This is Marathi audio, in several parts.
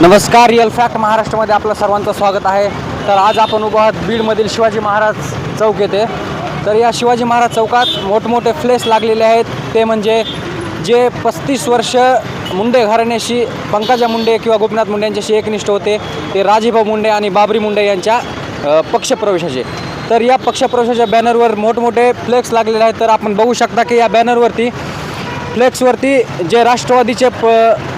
नमस्कार रिअल फॅक्ट महाराष्ट्रामध्ये आपलं सर्वांचं स्वागत आहे. तर आज आपण उभं आहात बीडमधील शिवाजी महाराज चौक येथे. तर या शिवाजी महाराज चौकात मोठमोठे फ्लेस लागलेले आहेत. ते म्हणजे जे पस्तीस वर्ष मुंडे घराण्याशी पंकजा मुंडे किंवा गोपीनाथ मुंडे यांच्याशी एकनिष्ठ होते ते राजीभाऊ मुंडे आणि बाबरी मुंडे यांच्या पक्षप्रवेशाचे. तर या पक्षप्रवेशाच्या बॅनरवर मोठमोठे फ्लेक्स लागलेले आहेत. तर आपण बघू शकता की या बॅनरवरती फ्लेक्सवरती जे राष्ट्रवादीचे प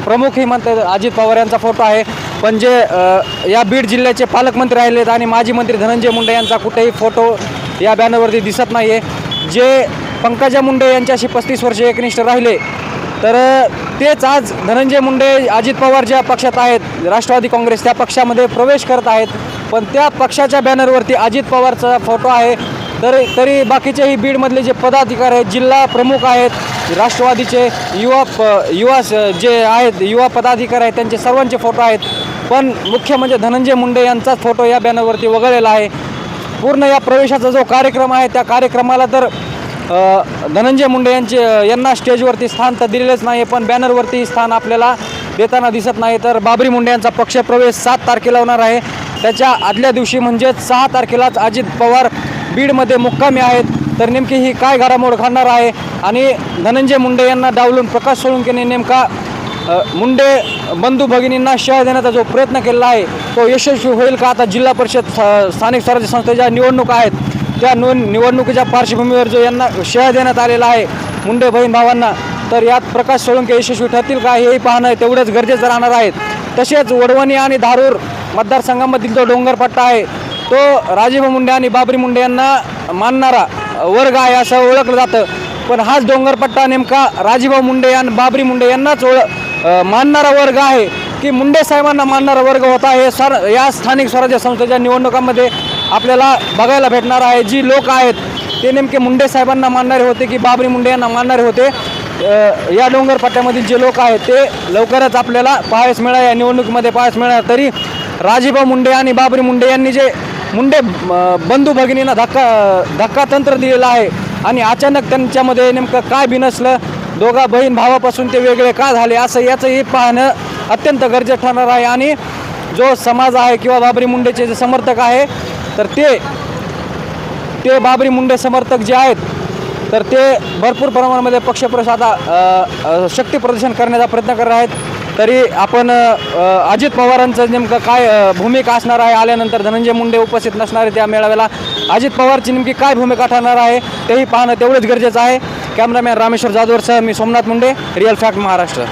प्रमुख हे म्हणतात अजित पवार यांचा फोटो आहे. म्हणजे, पण जे या बीड जिल्ह्याचे पालकमंत्री राहिलेत आणि माजी मंत्री धनंजय मुंडे यांचा कुठेही फोटो या बॅनरवरती दिसत नाही आहे जे पंकजा मुंडे यांच्याशी पस्तीस वर्षे एकनिष्ठ राहिले तर तेच आज धनंजय मुंडे अजित पवार ज्या पक्षात आहेत राष्ट्रवादी काँग्रेस त्या पक्षामध्ये प्रवेश करत आहेत. पण त्या पक्षाच्या बॅनरवरती अजित पवारचा फोटो आहे. तर तरी बाकीचेही बीडमधले जे पदाधिकारी आहेत जिल्हा प्रमुख आहेत राष्ट्रवादीचे युवा प युवा जे आहेत युवा पदाधिकारी आहेत त्यांचे सर्वांचे फोटो आहेत. पण मुख्य म्हणजे धनंजय मुंडे यांचाच फोटो या बॅनरवरती वगळलेला आहे. पूर्ण या प्रवेशाचा जो कार्यक्रम आहे त्या कार्यक्रमाला तर धनंजय मुंडे यांचे यांना स्टेजवरती स्थान तर दिलेलंच नाही पण बॅनरवरती स्थान आपल्याला देताना दिसत नाही. तर बाबरी मुंडे यांचा पक्षप्रवेश सात तारखेला होणार आहे. त्याच्या आदल्या दिवशी म्हणजेच सहा तारखेलाच अजित पवार बीडमध्ये मुक्कामी आहेत. तर नेमकी ही काय घडामोड घडणार आहे? आणि धनंजय मुंडे यांना डावलून प्रकाश सोळंकेने नेमका मुंडे बंधू भगिनींना शह देण्याचा जो प्रयत्न केलेला आहे तो यशस्वी होईल का? आता जिल्हा परिषद स्थानिक स्वराज्य संस्थेच्या निवडणुका आहेत त्या नोंद निवडणुकीच्या पार्श्वभूमीवर जो यांना शह देण्यात आलेला आहे मुंडे बहीण भावांना तर यात प्रकाश सोळंके यशस्वी ठरतील का? हेही पाहणं तेवढंच गरजेचं राहणार आहेत तसेच वडवणी आणि धारूर मतदारसंघामधील जो डोंगरपट्टा आहे तो राजीव मुंडे आणि बाबरी मुंडे यांना मानणारा वर्ग आहे असं ओळखलं जातं. पण हाच डोंगरपट्टा नेमका राजीभाऊ मुंडे आणि बाबरी मुंडे यांनाच ओळ मानणारा वर्ग आहे की मुंडे साहेबांना मानणारा वर्ग होता हे सर या स्थानिक स्वराज्य संस्थेच्या निवडणुकांमध्ये आपल्याला बघायला भेटणार आहे. जी लोक आहेत ते नेमके मुंडे साहेबांना मानणारे होते की बाबरी मुंडे यांना मानणारे होते. या डोंगरपट्ट्यामधील जे लोक आहेत ते लवकरच आपल्याला पाहायस मिळा या निवडणुकीमध्ये पाहायस मिळणार तरी राजीभाऊ मुंडे आणि बाबरी मुंडे यांनी जे मुंडे बंधू भगिनींना धक्का धक्का तंत्र दिलेलं आहे. आणि अचानक त्यांच्यामध्ये नेमकं काय बिनसलं दोघा बहीण भावापासून ते वेगळे का झाले असं याचंही पाहणं अत्यंत गरजेचं ठरणार आहे. आणि जो समाज आहे किंवा बाबरी मुंडेचे जे समर्थक आहे तर ते ते बाबरी मुंडे समर्थक जे आहेत तर ते भरपूर प्रमाणामध्ये पक्षप्रवेश आता शक्ती प्रदर्शन करण्याचा प्रयत्न करत आहेत. तरी आपण अजित पवारांचं नेमकं काय भूमिका असणार आहे? आल्यानंतर धनंजय मुंडे उपस्थित नसणारे त्या मेळाव्याला. अजित पवारची नेमकी काय भूमिका ठरणार आहे? तेही पाहणं तेवढंच गरजेचं आहे. कॅमेरामॅन रामेश्वर जाधवरसह मी सोमनाथ मुंडे रिअल फॅक्ट महाराष्ट्र.